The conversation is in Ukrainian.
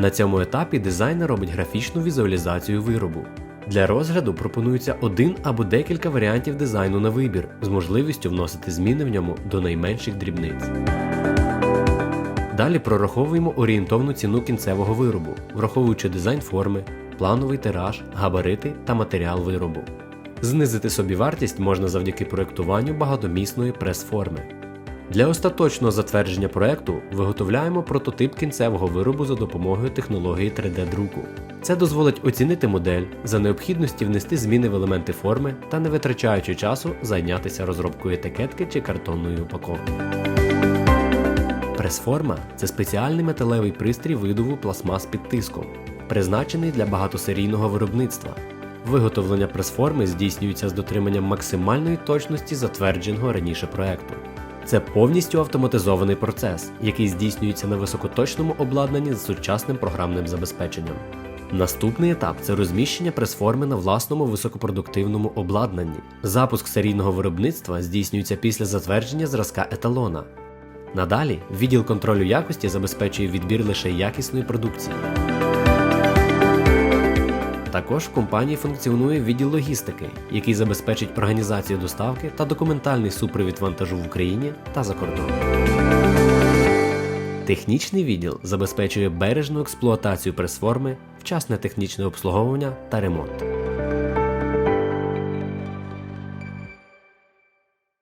На цьому етапі дизайнер робить графічну візуалізацію виробу. Для розгляду пропонується один або декілька варіантів дизайну на вибір з можливістю вносити зміни в ньому до найменших дрібниць. Далі прораховуємо орієнтовну ціну кінцевого виробу, враховуючи дизайн форми, плановий тираж, габарити та матеріал виробу. Знизити собівартість можна завдяки проєктуванню багатомісної прес-форми. Для остаточного затвердження проекту виготовляємо прототип кінцевого виробу за допомогою технології 3D-друку. Це дозволить оцінити модель, за необхідності внести зміни в елементи форми та не витрачаючи часу зайнятися розробкою етикетки чи картонної упаковки. Пресформа це спеціальний металевий пристрій видову пластмас під тиском, призначений для багатосерійного виробництва. Виготовлення пресформи здійснюється з дотриманням максимальної точності затвердженого раніше проекту. Це повністю автоматизований процес, який здійснюється на високоточному обладнанні з сучасним програмним забезпеченням. Наступний етап це розміщення пресформи на власному високопродуктивному обладнанні. Запуск серійного виробництва здійснюється після затвердження зразка еталона. Надалі відділ контролю якості забезпечує відбір лише якісної продукції. Також в компанії функціонує відділ логістики, який забезпечить організацію доставки та документальний супровід вантажу в Україні та за кордоном. Технічний відділ забезпечує бережну експлуатацію пресформи, вчасне технічне обслуговування та ремонт.